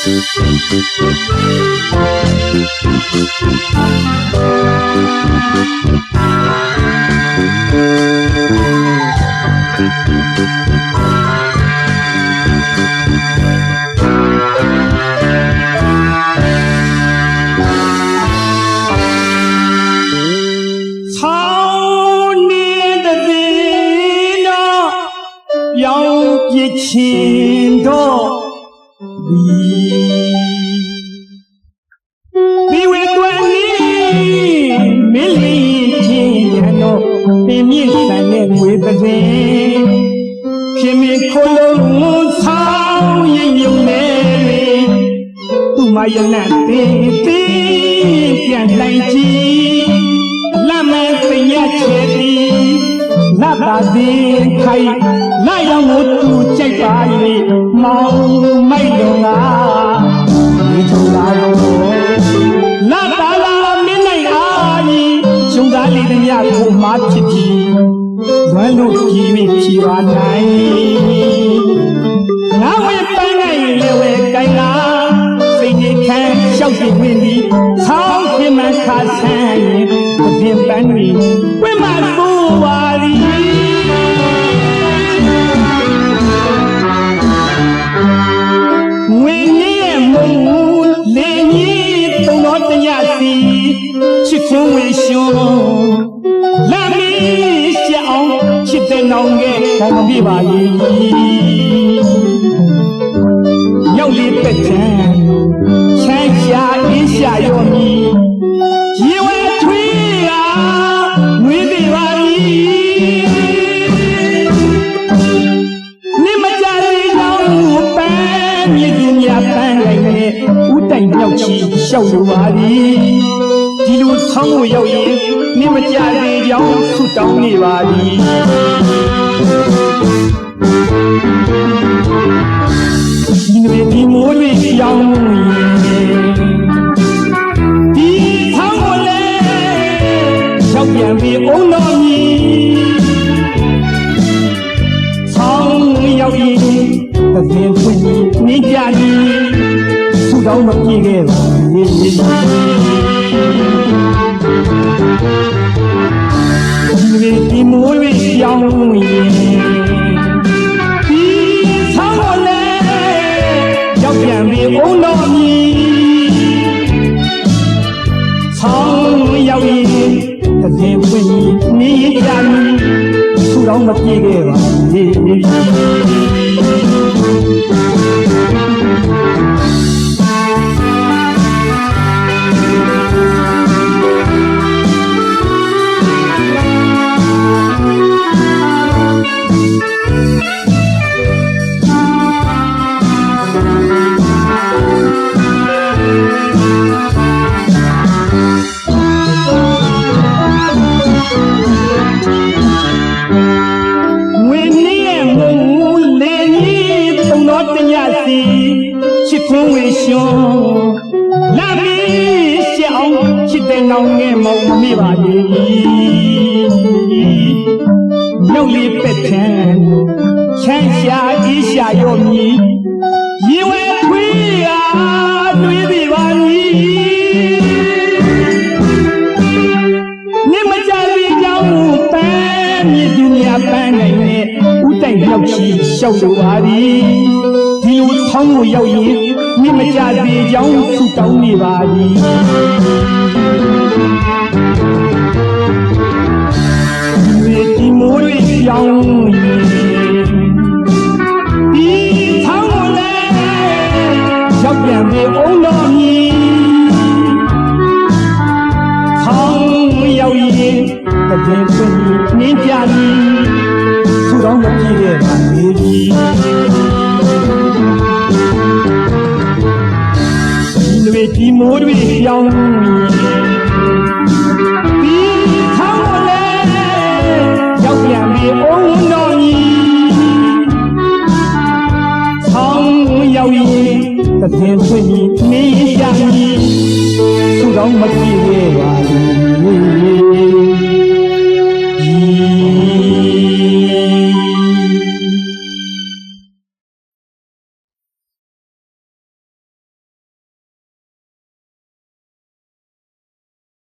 ဆောင်းနေတဲ့တော့ပြောင်းပြစ် ပြင်းမြင့်ဆန်တဲ့ငွေသစင်ခင်မခိုးလုံးဆောင်းရင်ယုံနေလေသူမရနတ်တင်းတင်းပြန်လိုက်ကြည့်လမ်းမဲ့ပညာချေတီလတ်တာသည်ခိုင်လာရောက်ကိုသူကြိုက်ပါ၍မောင် သားလေးတည်းကိုမှဖြစ်ပြီးဝမ်းလို့ကြည်ပြီးဖြီပါနိုင်ငါဝေပန်းနိုင်လေဝဲကိုင်လာစိတ်ကြီးခံရှောက်ပြီးဝင်ပြီးဆောင်းခင်မခါဆန်းရင်အပြင်ပန်းတွေဝိမပူပါ ချစ်ခွန်းဝေရှုံးလာမီရှအောင်ချစ်တဲ့နောင်ရဲ့ကောင်းပြပါလိရောက်လေးပက်ချမ်းချမ်းရှာအေးရှာရောမီရေဝဲထွေးကငွေတွေပါပြီနိမကြသေးကြောင်းပန်းမြည်သူများပန်းလိုက်နဲ့ဥတိုင်မြောက်ချီရှောက်လိုပါသည် ဒီလိုဆောင်းကိုရောက်ရင်နိမကြသေးကြောင်းဆုတောင်းနေပါသည်ဒီနွေဒီမိုးတွေပြောင်းရင်ဒီဆောင်းကိုလေရောက်ပြန်ပြီးအုံတော်မီဆောင်းရောက်ရင်သစင်ဖွင့်ပြီးနေကြသည်သူတော်မပြေခဲ့ပါဘူး ဒီနွေဒီမိုးတွေပြောင်းရင်ဒီဆောင်းကိုလေရောက်ပြန်ပြီအုံတော်မီဆောင်းရောက်ရင်တစ်စင်ပွင့်ပြီးနေရကြမီသူတော်မပြေခဲ့ပါဘူး န်းဝေရှုံးလာမီရှောင်းချစ်တဲ့နောင်ငယ်မောင်မမေ့ပါဘူးမြောက်လေးပက်ထန်ချမ်းရှာအေးရှာရောမီရေဝဲထွေးရာတွေးပြီးပါမည်နေမကြသေးကြောင်းပန်းမြည်သူများပန်းနိုင်နဲ့ဥတိုင်ရောက်ချီရှောက်လိုပါသည်ဒီလိုဆောင်းကိုရောက်ရင် နေမကြသေးကြောင်းဆူတောင်းနေပါသည်ဒီဒီမိုးတွေပြောင်းရင်ဒီဆောင်းကိုလည်းရောက်ပြန်ပြီအုံတော်မီဆောင်းရောက်ရင်တကယ်ဆိုနင်းကြပြီသူတော်မကြည့်တဲ့ပါလေဒီ မိုးတွေပြောင်းဒီဆောင်းလည်းရောက်ပြန်ပြီအုံတော်ကြီးဆောင်းရောက်ရင်တကယ်ဆိုနင်းကြပြီသူတော်မကြည့်တဲ့ပါလေ